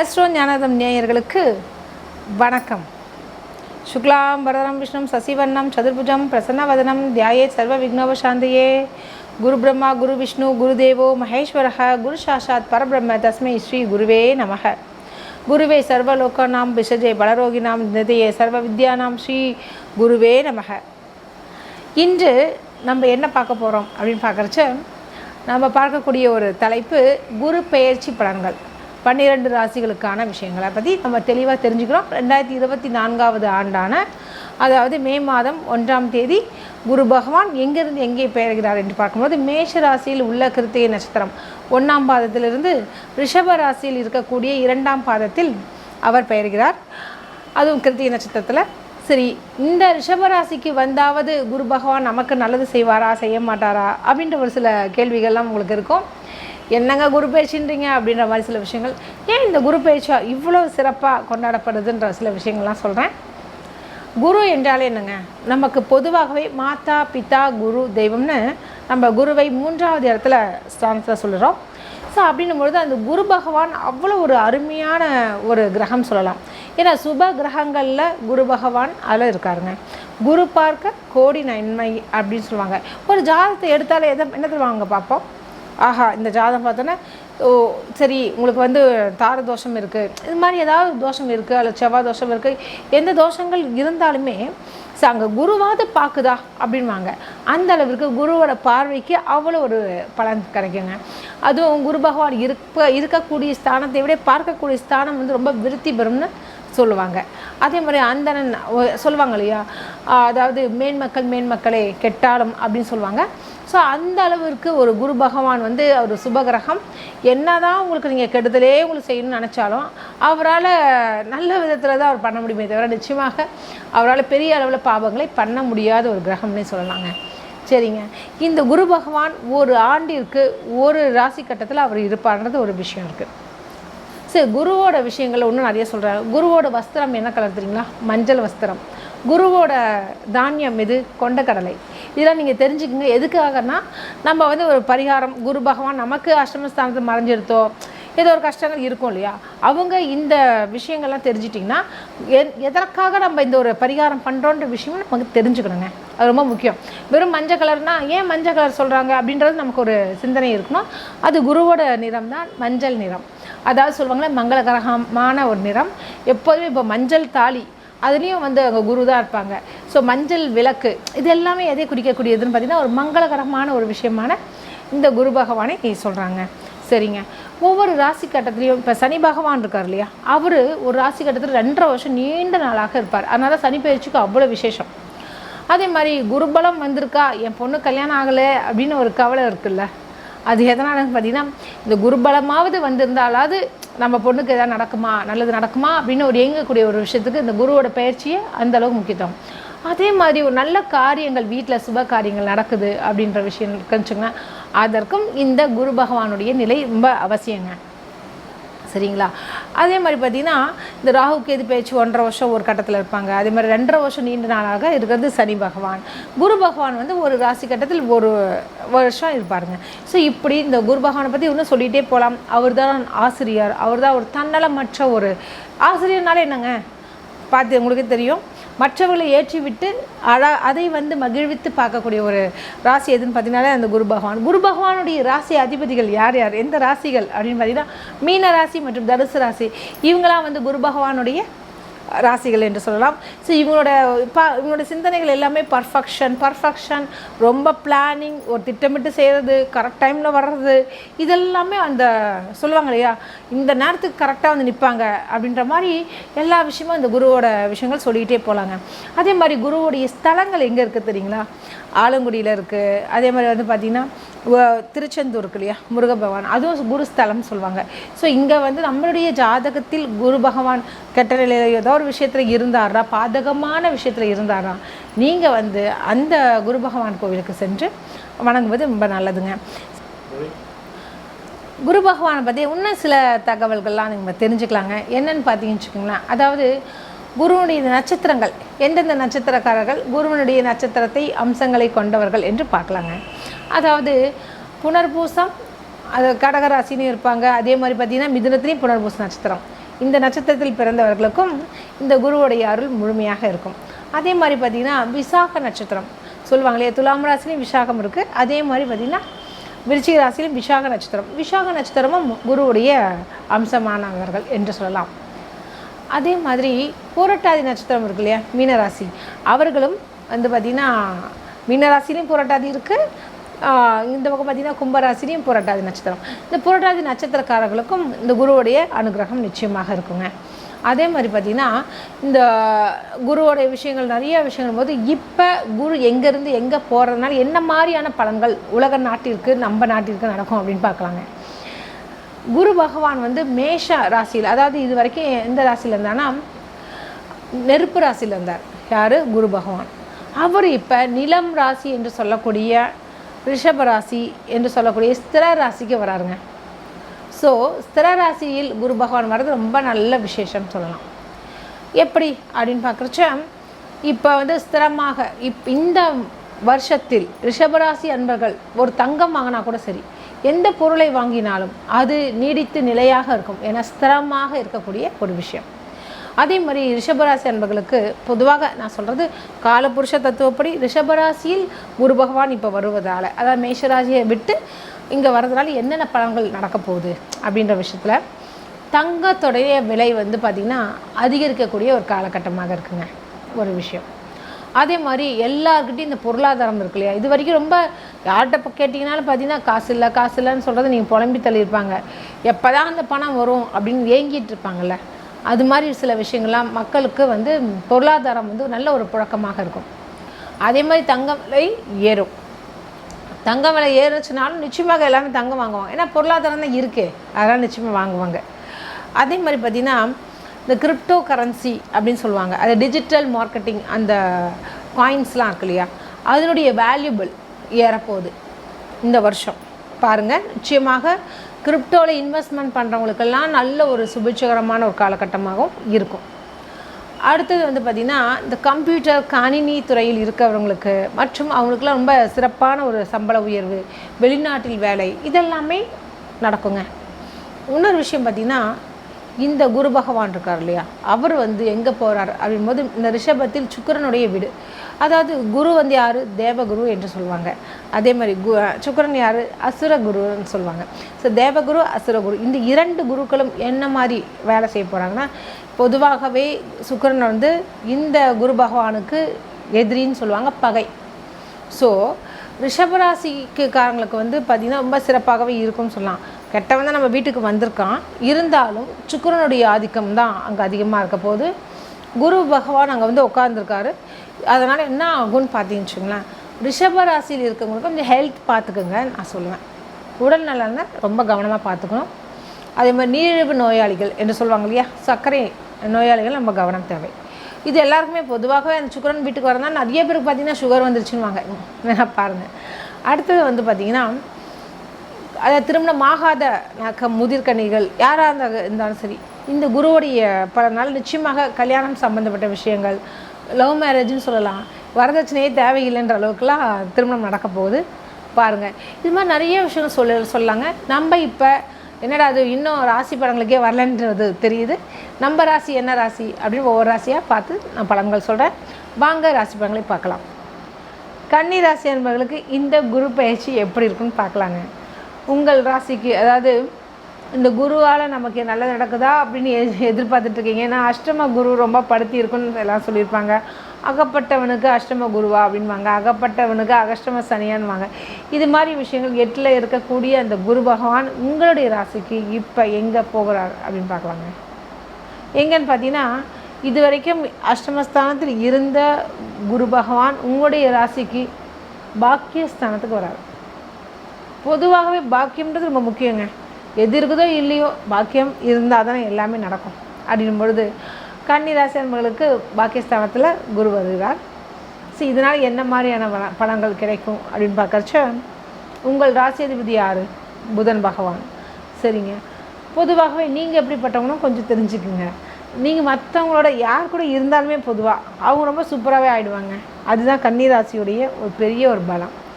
Astro ஞானதம் நேயர்களுக்கு வணக்கம். சுக்லாம் வரதரம் விஷ்ணு சசிவர்ணம் சதுர்புஜம் பிரசன்னவதனம் தியாயே சர்வ விக்னவசாந்தியே குரு பிரம்மா குரு விஷ்ணு குருதேவோ மகேஸ்வரக குரு சாஷாத் பரபிரம்ம தஸ்மை ஸ்ரீ குருவே நமக. குருவே சர்வலோகானாம் விஷஜே பலரோகினாம் நிதையே சர்வ வித்யானாம் ஸ்ரீ குருவே நமக. இன்று நம்ம என்ன பார்க்க போகிறோம் அப்படின்னு பார்க்குறச்ச நம்ம பார்க்கக்கூடிய ஒரு தலைப்பு குரு பெயர்ச்சி பலன்கள். பன்னிரெண்டு ராசிகளுக்கான விஷயங்களை. பற்றி நம்ம தெளிவாக தெரிஞ்சுக்கிறோம். ரெண்டாயிரத்தி இருபத்தி நான்காவது ஆண்டான அதாவது மே மாதம் ஒன்றாம் தேதி குரு பகவான் எங்கிருந்து எங்கே பெயர்கிறார் என்று பார்க்கும்போது மேஷ ராசியில் உள்ள கிருத்திகை நட்சத்திரம் ஒன்றாம் பாதத்திலிருந்து ரிஷப ராசியில் இருக்கக்கூடிய இரண்டாம் பாதத்தில் அவர் பெயர்கிறார். அதுவும் கிருத்திகை நட்சத்திரத்தில். சரி இந்த ரிஷபராசிக்கு வந்தாவது குரு பகவான் நமக்கு நல்லது செய்வாரா செய்ய மாட்டாரா அப்படின்ற ஒரு சில கேள்விகள்லாம் உங்களுக்கு இருக்கும். என்னங்க குரு பேச்சுன்றீங்க அப்படின்ற மாதிரி சில விஷயங்கள். ஏன் இந்த குரு பேச்சா இவ்வளோ சிறப்பாக கொண்டாடப்படுதுன்ற சில விஷயங்கள்லாம் சொல்கிறேன் குரு என்றாலே என்னங்க? நமக்கு பொதுவாகவே மாதா பிதா குரு தெய்வம்னு நம்ம குருவை மூன்றாவது இடத்துல ஸ்தானத்தில் சொல்லுறோம். ஸோ அப்படின்னும் பொழுது அந்த குரு பகவான் அவ்வளோ ஒரு அருமையான ஒரு கிரகம் சொல்லலாம். ஏன்னா சுப கிரகங்களில் குரு பகவான் அதில் இருக்காருங்க. குரு பார்க்க கோடி நன்மை அப்படின்னு சொல்லுவாங்க. ஒரு ஜாதகத்தை எடுத்தாலே எதை என்ன தருவாங்க பார்ப்போம்? ஆஹா இந்த ஜாதகம் பார்த்தோன்னா ஓ சரி உங்களுக்கு வந்து தார தோஷம் இருக்குது இது மாதிரி ஏதாவது தோஷம் இருக்குது அல்லது செவ்வாய் தோஷம் இருக்குது எந்த தோஷங்கள் இருந்தாலுமே அங்கே குருவாவது பார்க்குதா அப்படின்வாங்க. அந்த அளவிற்கு குருவோட பார்வைக்கு அவ்வளோ ஒரு பலன் கிடைக்குங்க. அதுவும் குரு பகவான் இருப்ப இருக்கக்கூடிய ஸ்தானத்தை விட பார்க்கக்கூடிய ஸ்தானம் வந்து ரொம்ப விருத்தி பெறும்னு சொல்லுவாங்க. அதே மாதிரி அந்தணன் சொல்லுவாங்க இல்லையா? அதாவது மேன்மக்கள் மேன்மக்களே கெட்டாலும் அப்படின்னு சொல்லுவாங்க. ஸோ அந்த அளவிற்கு ஒரு குரு பகவான் வந்து ஒரு சுபகிரகம். என்னதான் உங்களுக்கு நீங்கள் கெடுதலே உங்களுக்கு செய்யணும்னு நினச்சாலும் அவரால் நல்ல விதத்தில் தான் அவர் பண்ண முடியுமே தவிர நிச்சயமாக அவரால் பெரிய அளவில் பாவங்களை பண்ண முடியாத ஒரு கிரகம்னே சொல்லலாங்க. சரிங்க. இந்த குரு பகவான் ஒரு ஆண்டிற்கு ஒரு ராசி கட்டத்தில் அவர் இருப்பார்ன்றது ஒரு விஷயம் இருக்குது சரி குருவோட விஷயங்கள் இன்னும் நிறைய சொல்கிறாங்க குருவோட வஸ்திரம் என்ன கலர் தெரியுங்களா? மஞ்சள் வஸ்திரம். குருவோட தானியம் எது? கொண்டக்கடலை. இதெல்லாம் நீங்கள் தெரிஞ்சுக்கோங்க. எதுக்காகனா நம்ம வந்து ஒரு பரிகாரம் குரு பகவான் நமக்கு அஷ்டமஸ்தானத்தை மறைஞ்சிருத்தோ ஏதோ ஒரு கஷ்டங்கள் இருக்கும் இல்லையா? அவங்க இந்த விஷயங்கள்லாம் தெரிஞ்சிட்டிங்கன்னா எ- எதற்காக நம்ம இந்த ஒரு பரிகாரம் பண்ணுறோன்ற விஷயமும் நமக்கு தெரிஞ்சுக்கணுங்க. அது ரொம்ப முக்கியம். வெறும் மஞ்சள் கலர்னா ஏன் மஞ்சள் கலர் சொல்கிறாங்க அப்படின்றது நமக்கு ஒரு சிந்தனை இருக்கணும். அது குருவோட நிறம் தான் மஞ்சள் நிறம். அதாவது சொல்லுவாங்களே மங்களகரகமான ஒரு நிறம். எப்போதுமே இப்போ மஞ்சள் தாலி அதுலேயும் வந்து அங்கே குரு தான் இருப்பாங்க. ஸோ மஞ்சள் விளக்கு இது எல்லாமே எதை குறிக்கக்கூடியதுன்னு பார்த்திங்கன்னா ஒரு மங்களகரமான ஒரு விஷயமான இந்த குரு பகவானை சொல்கிறாங்க சரிங்க. ஒவ்வொரு ராசி கட்டத்துலேயும் இப்போ சனி பகவான் இருக்கார் இல்லையா? அவர் ஒரு ராசி கட்டத்தில் ரெண்டரை வருஷம் நீண்ட நாளாக இருப்பார். அதனால சனி பயிற்சிக்கு அவ்வளோ விசேஷம். அதே மாதிரி குருபலம் வந்திருக்கா என் பொண்ணு கல்யாணம் ஆகலை அப்படின்னு ஒரு கவலை இருக்குல்ல? அது எதனாலன்னு பார்த்தீங்கன்னா இந்த குருபலமாவது வந்திருந்தாலாவது நம்ம பொண்ணுக்கு எதாவது நடக்குமா நல்லது நடக்குமா அப்படின்னு ஒரு இயங்கக்கூடிய ஒரு விஷயத்துக்கு இந்த குருவோட பயிற்சியே அந்த அளவுக்கு முக்கியத்துவம். அதே மாதிரி ஒரு நல்ல காரியங்கள் வீட்டில் சுப காரியங்கள் நடக்குது அப்படின்ற விஷயம் இருக்குன்னு வச்சுக்கோங்க அதற்கும் இந்த குரு பகவானுடைய நிலை ரொம்ப அவசியங்க. சரிங்களா? அதே மாதிரி பார்த்தீங்கன்னா இந்த ராகுக்கு எது பேச்சு ஒன்றரை வருஷம் ஒரு கட்டத்தில் இருப்பாங்க. அதே மாதிரி ரெண்டரை வருஷம் நீண்ட நாளாக இருக்கிறது சனி பகவான். குரு பகவான் வந்து ஒரு ராசி கட்டத்தில் ஒரு வருஷம் இருப்பாருங்க. ஸோ இப்படி இந்த குரு பகவானை பற்றி இன்னும் சொல்லிகிட்டே போகலாம் அவர் தான் ஆசிரியர். அவர் தான் ஒரு தன்னலமற்ற ஒரு ஆசிரியர்னால என்னங்க? பார்த்து உங்களுக்கே தெரியும். மற்றவர்களை ஏற்றிவிட்டு அழ அதை வந்து மகிழ்வித்து பார்க்கக்கூடிய ஒரு ராசி எதுன்னு பார்த்தீங்கன்னாலே அந்த குரு பகவான். குரு பகவானுடைய ராசி அதிபதிகள் யார் யார்? எந்த ராசிகள்? அப்படின்னு பார்த்தீங்கன்னா மீன ராசி மற்றும் தனுசு ராசி. இவங்களாம் வந்து குரு பகவானுடைய ராசிகள் என்று சொல்லலாம். ஸோ இவங்களோட ப இவங்களோட சிந்தனைகள் எல்லாமே பர்ஃபெக்ஷன் பர்ஃபெக்ஷன் ரொம்ப பிளானிங் ஒரு திட்டமிட்டு செய்கிறது கரெக்ட் டைமில் வர்றது. இதெல்லாமே அந்த சொல்லுவாங்க இல்லையா? இந்த நேரத்துக்கு கரெக்டாக வந்து நிற்பாங்க அப்படின்ற மாதிரி எல்லா விஷயமும் இந்த குருவோட விஷயங்கள் சொல்லிகிட்டே போகலாங்க அதே மாதிரி குருவோடைய ஸ்தலங்கள் எங்கே இருக்குது தெரியுங்களா? ஆலங்குடியில் இருக்குது அதே மாதிரி வந்து பார்த்திங்கன்னா திருச்செந்தூர் இருக்கு இல்லையா? முருக பகவான். அதுவும் குரு ஸ்தலம்னு சொல்லுவாங்க. ஸோ இங்கே வந்து நம்மளுடைய ஜாதகத்தில் குரு பகவான் கெட்ட நிலையில் ஏதோ ஒரு விஷயத்தில் இருந்தாரா பாதகமான விஷயத்தில் இருந்தாரா நீங்கள் வந்து அந்த குரு பகவான் கோவிலுக்கு சென்று வணங்குவது ரொம்ப நல்லதுங்க. குரு பகவானை பற்றி இன்னும் சில தகவல்கள்லாம் நம்ம தெரிஞ்சுக்கலாங்க. என்னன்னு பார்த்தீங்கன்னு வச்சுக்கோங்களேன். அதாவது குருவனுடைய நட்சத்திரங்கள் எந்தெந்த நட்சத்திரக்காரர்கள் குருவனுடைய நட்சத்திரத்தை அம்சங்களை கொண்டவர்கள் என்று பார்க்கலாங்க. அதாவது புனர்பூசம் அது கடகராசின்னு இருப்பாங்க. அதே மாதிரி பார்த்தீங்கன்னா மிதுனத்துலேயும் புனர்பூச நட்சத்திரம். இந்த நட்சத்திரத்தில் பிறந்தவர்களுக்கும் இந்த குருவுடைய அருள் முழுமையாக இருக்கும். அதே மாதிரி பார்த்திங்கன்னா விசாக நட்சத்திரம். சொல்லுவாங்க இல்லையா? துலாம் ராசிலையும் விசாகம் இருக்குது அதே மாதிரி பார்த்திங்கன்னா விருச்சிக ராசியிலும் விசாக நட்சத்திரம். விசாக நட்சத்திரமும் குருவுடைய அம்சமானவர்கள் என்று சொல்லலாம். அதே மாதிரி பூரட்டாதி நட்சத்திரம் இருக்கு இல்லையா? மீனராசி. அவர்களும் வந்து பார்த்திங்கன்னா மீனராசிலையும் பூரட்டாதி இருக்குது இந்த பக்கம் பார்த்திங்கன்னா கும்பராசிரியும் புரட்டாதி நட்சத்திரம். இந்த புரட்டாதி நட்சத்திரக்காரர்களுக்கும் இந்த குருவுடைய அனுகிரகம் நிச்சயமாக இருக்குங்க. அதே மாதிரி பார்த்திங்கன்னா இந்த குருவோடைய விஷயங்கள் நிறைய விஷயங்கள் போது இப்போ குரு எங்கேருந்து எங்கே போகிறதுனால என்ன மாதிரியான பலன்கள் உலக நாட்டிற்கு நம்ம நாட்டிற்கு நடக்கும் அப்படின்னு பார்க்கலாங்க. குரு பகவான் வந்து மேஷ ராசியில் அதாவது இது வரைக்கும் எந்த ராசியில் இருந்தானா நெருப்பு ராசியில் இருந்தார். யார்? குரு பகவான். அவர் இப்போ நிலம் ராசி என்று சொல்லக்கூடிய ரிஷப ராசி என்று சொல்லக்கூடிய ஸ்திர ராசிக்கு வராருங்க. ஸோ ஸ்திர ராசியில் குரு பகவான் வர்றது ரொம்ப நல்ல விசேஷம் சொல்லலாம். எப்படி? அப்படின்னு பார்க்குறச்ச இப்போ வந்து ஸ்திரமாக இப் இந்த வருஷத்தில் ரிஷபராசி அன்பர்கள் ஒரு தங்கம் வாங்கினா கூட சரி எந்த பொருளை வாங்கினாலும் அது நீடித்து நிலையாக இருக்கும். ஏன்னா ஸ்திரமாக இருக்கக்கூடிய ஒரு விஷயம். அதே மாதிரி ரிஷபராசி அன்பர்களுக்கு பொதுவாக நான் சொல்கிறது காலபுருஷ தத்துவப்படி ரிஷபராசியில் குரு பகவான் இப்போ வருவதால் அதாவது மேஷராசியை விட்டு இங்கே வர்றதுனால என்னென்ன பலன்கள் நடக்க போகுது அப்படின்ற விஷயத்தில் தங்கத்துடைய விலை வந்து பார்த்திங்கன்னா அதிகரிக்கக்கூடிய ஒரு காலகட்டமாக இருக்குங்க ஒரு விஷயம். அதே மாதிரி எல்லாருக்கிட்டையும் இந்த பொருளாதாரம் இருக்கு இல்லையா? இது வரைக்கும் ரொம்ப யார்கிட்ட இப்போ கேட்டிங்கனாலும் பார்த்தீங்கன்னா காசு இல்லை காசு இல்லைன்னு சொல்கிறது நீங்கள் புலம்பி தள்ளியிருப்பாங்க. எப்போ தான் அந்த பணம் வரும் அப்படின்னு ஏங்கிட்டு இருப்பாங்கல்ல? அது மாதிரி சில விஷயங்கள்லாம் மக்களுக்கு வந்து பொருளாதாரம் வந்து நல்ல ஒரு புழக்கமாக இருக்கும். அதே மாதிரி தங்க விலை ஏறும். தங்க விலை ஏறுச்சுனாலும் நிச்சயமாக எல்லாமே தங்கம் வாங்குவாங்க. ஏன்னா பொருளாதாரம் தான் இருக்கே. அதெல்லாம் நிச்சயமாக வாங்குவாங்க. அதே மாதிரி பார்த்திங்கன்னா இந்த கிரிப்டோ கரன்சி அப்படின்னு சொல்லுவாங்க. அது டிஜிட்டல் மார்க்கெட்டிங் அந்த காயின்ஸ்லாம் இருக்கு இல்லையா? அதனுடைய வேல்யூபிள் ஏறப்போகுது. இந்த வருஷம். பாருங்கள் நிச்சயமாக கிரிப்டோவில் இன்வெஸ்ட்மெண்ட் பண்ணுறவங்களுக்கெல்லாம் நல்ல ஒரு சுபிட்சகரமான ஒரு காலகட்டமாகவும் இருக்கும். அடுத்தது வந்து பார்த்திங்கன்னா இந்த கம்ப்யூட்டர் கணினி துறையில் இருக்கிறவங்களுக்கு மற்றும் அவங்களுக்குலாம் ரொம்ப சிறப்பான ஒரு சம்பள உயர்வு வெளிநாட்டில் வேலை இதெல்லாமே நடக்குங்க. இன்னொரு விஷயம் பார்த்திங்கன்னா இந்த குரு பகவான் இருக்கார் இல்லையா? அவர் வந்து எங்கே போகிறார் அப்படிங்கும்போது இந்த ரிஷபத்தில் சுக்கரனுடைய வீடு. அதாவது குரு வந்து யார்? தேவகுரு என்று சொல்லுவாங்க. அதே மாதிரி கு சுக்கரன் யார்? அசுர குருன்னு சொல்லுவாங்க. ஸோ தேவகுரு அசுரகுரு இந்த இரண்டு குருக்களும் என்ன மாதிரி வேலை செய்ய போகிறாங்கன்னா பொதுவாகவே சுக்கரன் வந்து இந்த குரு பகவானுக்கு எதிரின்னு சொல்லுவாங்க பகை. ஸோ ரிஷபராசிக்கு காரங்களுக்கு வந்து பார்த்திங்கன்னா ரொம்ப சிறப்பாகவே இருக்கும்னு சொல்லலாம். கெட்டவன் தான் நம்ம வீட்டுக்கு வந்திருக்கான். இருந்தாலும் சுக்கரனுடைய ஆதிக்கம் தான் அங்கே அதிகமாக இருக்க போது குரு பகவான் அங்கே வந்து உட்காந்துருக்காரு அதனால் என்ன ஆகும்னு பார்த்தீங்கன்னு வச்சுங்களேன் ரிஷபராசியில் இருக்கவங்களுக்கு கொஞ்சம் ஹெல்த் பார்த்துக்குங்க நான் சொல்லுவேன். உடல் நலனை ரொம்ப கவனமாக பார்த்துக்கணும். அதே மாதிரி நீரிழிவு நோயாளிகள் என்று சொல்லுவாங்க இல்லையா சர்க்கரை நோயாளிகள் நம்ம கவனம் தேவை. இது எல்லாருக்குமே பொதுவாகவே அந்த சுக்கரன் வீட்டுக்கு வரதான் நிறைய பேருக்கு பார்த்தீங்கன்னா சுகர் வந்துருச்சுன்னு வாங்க வேணா பாருங்கள் அடுத்தது வந்து பார்த்திங்கன்னா அதை திருமணம் ஆகாத முதிர்கனிகள் யாராக இருந்தாலும் இருந்தாலும் சரி இந்த குருவுடைய பல நாள் நிச்சயமாக கல்யாணம் சம்மந்தப்பட்ட விஷயங்கள் லவ் மேரேஜ்னு சொல்லலாம். வரதட்சணையே தேவையில்லைன்ற அளவுக்குலாம் திருமணம் நடக்க போகுது. பாருங்கள் இது மாதிரி நிறைய விஷயங்கள் சொல்ல சொல்லாங்க. நம்ம இப்போ என்னடா அது இன்னும் ராசி படங்களுக்கே வரலன்றது தெரியுது. நம்ம ராசி என்ன ராசி அப்படின்னு ஒவ்வொரு ராசியாக பார்த்து நான் பலன்கள் சொல்கிறேன் வாங்க ராசி படங்களை பார்க்கலாம். கன்னி ராசி என்பவர்களுக்கு இந்த குரு பயிற்சி எப்படி இருக்குன்னு பார்க்கலாங்க. உங்கள் ராசிக்கு அதாவது இந்த குருவால் நமக்கு நல்லது நடக்குதா அப்படின்னு எ- எதிர்பார்த்துட்டு இருக்கீங்க ஏன்னா அஷ்டம குரு ரொம்ப படுத்தி இருக்குன்னு எல்லாம் சொல்லியிருப்பாங்க. அகப்பட்டவனுக்கு அஷ்டம குருவா அப்படின்வாங்க அகப்பட்டவனுக்கு அகஷ்டம சனியான்வாங்க இது மாதிரி விஷயங்கள் எட்டில் இருக்கக்கூடிய அந்த குரு பகவான் உங்களுடைய ராசிக்கு இப்போ எங்கே போகிறார் அப்படின்னு பார்க்கலாங்க. எங்கன்னு பார்த்தீங்கன்னா இது வரைக்கும் அஷ்டமஸ்தானத்தில் இருந்த குரு பகவான் உங்களுடைய ராசிக்கு பாக்கியஸ்தானத்துக்கு வராரு. பொதுவாகவே பாக்கியம்ன்றது ரொம்ப முக்கியங்க. எது இருக்குதோ இல்லையோ பாக்கியம் இருந்தால் தானே எல்லாமே நடக்கும். அப்படின்னும் பொழுது கன்னி ராசி அன்பர்களுக்கு பாக்கியஸ்தானத்தில் குரு வருகிறார். ஸோ இதனால் என்ன மாதிரியான பல- பலன்கள் கிடைக்கும் அப்படின்னு பார்க்கறச்ச உங்கள் ராசி அதிபதி யார்? புதன் பகவான். சரிங்க. பொதுவாகவே நீங்கள் எப்படிப்பட்டவங்களும் கொஞ்சம் தெரிஞ்சுக்குங்க. நீங்கள் மற்றவங்களோட யார் கூட இருந்தாலுமே பொதுவாக அவங்க ரொம்ப சூப்பராகவே ஆகிடுவாங்க அதுதான் கன்னி ராசியுடைய ஒரு பெரிய ஒரு பலம்.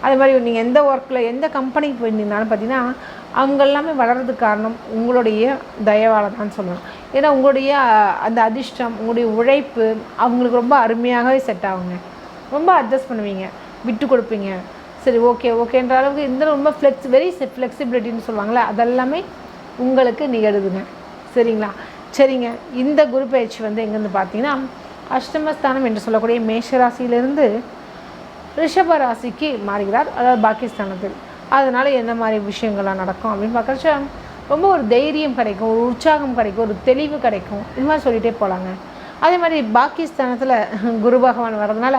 அதே மாதிரி நீங்கள் எந்த ஒர்க்கில் எந்த கம்பெனிக்கு போயிருந்தீங்கனாலும் பார்த்தீங்கன்னா அவங்க எல்லாமே வளர்றதுக்கு காரணம் உங்களுடைய தயவால் தான் சொல்லணும். ஏன்னா உங்களுடைய அந்த அதிர்ஷ்டம் உங்களுடைய உழைப்பு அவங்களுக்கு ரொம்ப அருமையாகவே செட் ஆகுங்க. ரொம்ப அட்ஜஸ்ட் பண்ணுவீங்க. விட்டு கொடுப்பீங்க. சரி ஓகே ஓகேன்ற அளவுக்கு இந்த ரொம்ப ஃப்ளெக்ஸ் வெரி ஃப்ளெக்சிபிலிட்டின்னு சொல்லுவாங்களே அதெல்லாமே உங்களுக்கு நிகழுதுங்க. சரிங்களா? சரிங்க. இந்த குரு பயிற்சி வந்து எங்கேருந்து பார்த்தீங்கன்னா அஷ்டமஸ்தானம் என்று சொல்லக்கூடிய மேஷராசியிலிருந்து ரிஷப ராசிக்கு மாறுகிறார். அதாவது பாகிஸ்தானத்தில் அதனால் என்ன மாதிரி விஷயங்கள்லாம் நடக்கும் அப்படின்னு பார்க்குறச்ச ரொம்ப ஒரு தைரியம் கிடைக்கும் ஒரு உற்சாகம் கிடைக்கும் ஒரு தெளிவு கிடைக்கும். இது மாதிரி சொல்லிகிட்டே போகலாங்க அதே மாதிரி பாகிஸ்தானத்தில் குரு பகவான் வர்றதுனால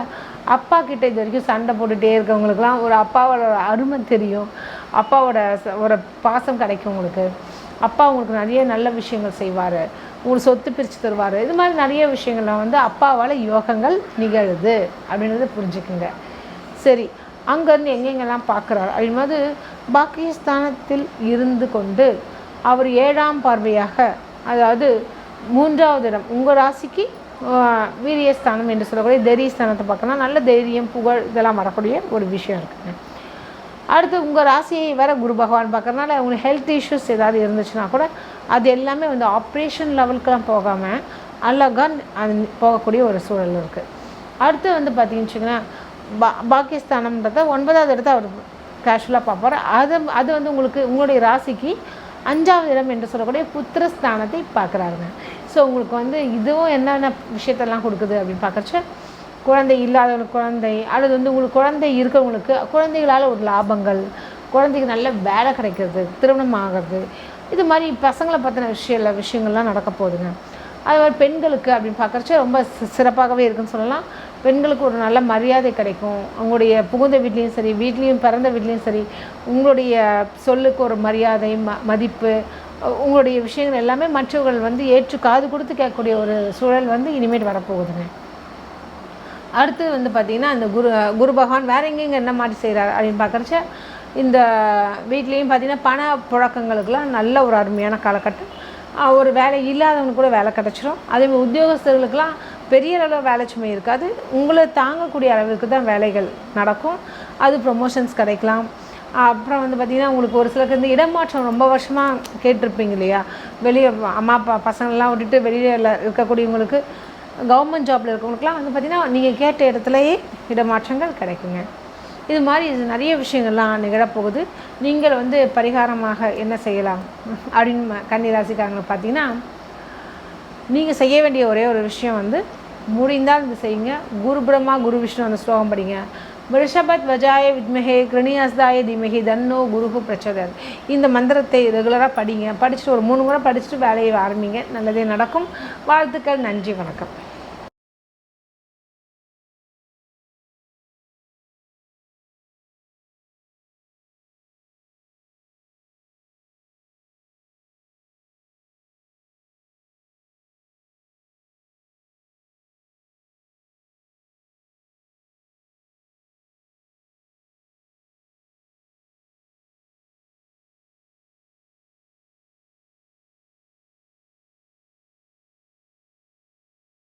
அப்பா கிட்ட இது வரைக்கும் சண்டை போட்டுகிட்டே இருக்கவங்களுக்குலாம் ஒரு அப்பாவோட அருமை தெரியும். அப்பாவோட ஒரு பாசம் கிடைக்கும் உங்களுக்கு. அப்பா உங்களுக்கு நிறைய நல்ல விஷயங்கள் செய்வார். உங்களுக்கு சொத்து பிரித்து தருவார். இது மாதிரி நிறைய விஷயங்கள்லாம் வந்து அப்பாவால் யோகங்கள் நிகழுது அப்படின்றத புரிஞ்சுக்குங்க. சரி அங்கேருந்து எங்கெங்கெல்லாம் பார்க்குறாரு? அப்படின்போது பாகிஸ்தானத்தில் இருந்து கொண்டு அவர் ஏழாம் பார்வையாக அதாவது மூன்றாவது இடம் உங்கள் ராசிக்கு வீரியஸ்தானம் என்று சொல்லக்கூடிய தைரியஸ்தானத்தை பார்க்கலாம். நல்ல தைரியம் புகழ் இதெல்லாம் வரக்கூடிய ஒரு விஷயம் இருக்குங்க அடுத்து உங்கள் ராசியை வேற குரு பகவான் பார்க்கறதுனால உங்களுக்கு ஹெல்த் இஷ்யூஸ் ஏதாவது இருந்துச்சுன்னா கூட அது எல்லாமே வந்து ஆப்ரேஷன் லெவலுக்குலாம் போகாமல் அழகாக அது போகக்கூடிய ஒரு சூழல் இருக்குது அடுத்து வந்து பார்த்தீங்கன்னு வச்சுக்கோங்களேன் பா பாகிஸ்தானம்ன்றத ஒன்பதாவது இடத்த அவர் கேஷுவலாக பார்ப்பார். அது அது வந்து உங்களுக்கு உங்களுடைய ராசிக்கு அஞ்சாவது இடம் என்று சொல்லக்கூடிய புத்திரஸ்தானத்தை பார்க்குறாருங்க. ஸோ உங்களுக்கு வந்து இதுவும் என்னென்ன விஷயத்தெல்லாம் கொடுக்குது அப்படின்னு பார்க்குறச்ச குழந்தை இல்லாதவங்களுக்கு குழந்தை அல்லது வந்து உங்களுக்கு குழந்தை இருக்கிறவங்களுக்கு குழந்தைகளால் ஒரு லாபங்கள் குழந்தைக்கு நல்ல வேலை கிடைக்கிறது திருமணம் ஆகிறது இது மாதிரி பசங்களை பற்றின விஷயம் விஷயங்கள்லாம் நடக்க போகுதுங்க. அது மாதிரி பெண்களுக்கு அப்படின்னு பார்க்குறச்ச ரொம்ப சிறப்பாகவே இருக்குன்னு சொல்லலாம். பெண்களுக்கு ஒரு நல்ல மரியாதை கிடைக்கும். அவங்களுடைய புகுந்த வீட்லேயும் சரி வீட்லேயும் பிறந்த வீட்லேயும் சரி உங்களுடைய சொல்லுக்கு ஒரு மரியாதை ம மதிப்பு உங்களுடைய விஷயங்கள் எல்லாமே மற்றவர்கள் வந்து ஏற்று காது கொடுத்து கேட்கக்கூடிய ஒரு சூழல் வந்து இனிமேல் வரப்போகுதுங்க. அடுத்து வந்து பார்த்திங்கன்னா அந்த குரு குரு பகவான் வேற எங்கெங்க என்ன மாதிரி செய்கிறார் அப்படின்னு பார்க்குறச்ச இந்த வீட்லேயும் பார்த்தீங்கன்னா பண புழக்கங்களுக்கெல்லாம் நல்ல ஒரு அருமையான காலகட்டம். ஒரு வேலை இல்லாதவனுக்கு கூட வேலை கிடச்சிரும். அதேமாதிரி உத்தியோகஸ்தர்களுக்கெல்லாம் பெரிய அளவில் வேலை சுமை இருக்காது. உங்களை தாங்கக்கூடிய அளவுக்கு தான் வேலைகள் நடக்கும். அது ப்ரொமோஷன்ஸ் கிடைக்கலாம். அப்புறம் வந்து பார்த்திங்கன்னா உங்களுக்கு ஒரு சிலருக்கு இந்த இடமாற்றம் ரொம்ப வருஷமாக கேட்டிருப்பீங்க இல்லையா? வெளியே அம்மா அப்பா பசங்கள்லாம் விட்டுட்டு வெளியில் இருக்கக்கூடியவங்களுக்கு கவர்மெண்ட் ஜாப்பில் இருக்கவங்களுக்குலாம் வந்து பார்த்திங்கன்னா நீங்கள் கேட்ட இடத்துலையே இடமாற்றங்கள் கிடைக்குங்க. இது மாதிரி இது நிறைய விஷயங்கள்லாம் நிகழப்போகுது. நீங்கள் வந்து பரிகாரமாக என்ன செய்யலாம்? அப்படின்னு கன்னிராசிக்காரங்களை பார்த்தீங்கன்னா நீங்கள் செய்ய வேண்டிய ஒரே ஒரு விஷயம் வந்து முடிந்தால் இது செய்யுங்க. குரு பிரம்மா குரு விஷ்ணு அந்த ஸ்லோகம் படிங்க. ரிஷபத் வஜாய வித்மஹே கிருணியஸ்தாய திமஹி தன்னோ குருகு பிரச்சோதன் இந்த மந்திரத்தை ரெகுலராக படிங்க. படிச்சுட்டு ஒரு மூணு முறை படிச்சுட்டு வேலையை ஆரம்பிங்க. நல்லதே நடக்கும். வாழ்த்துக்கள். நன்றி. வணக்கம்.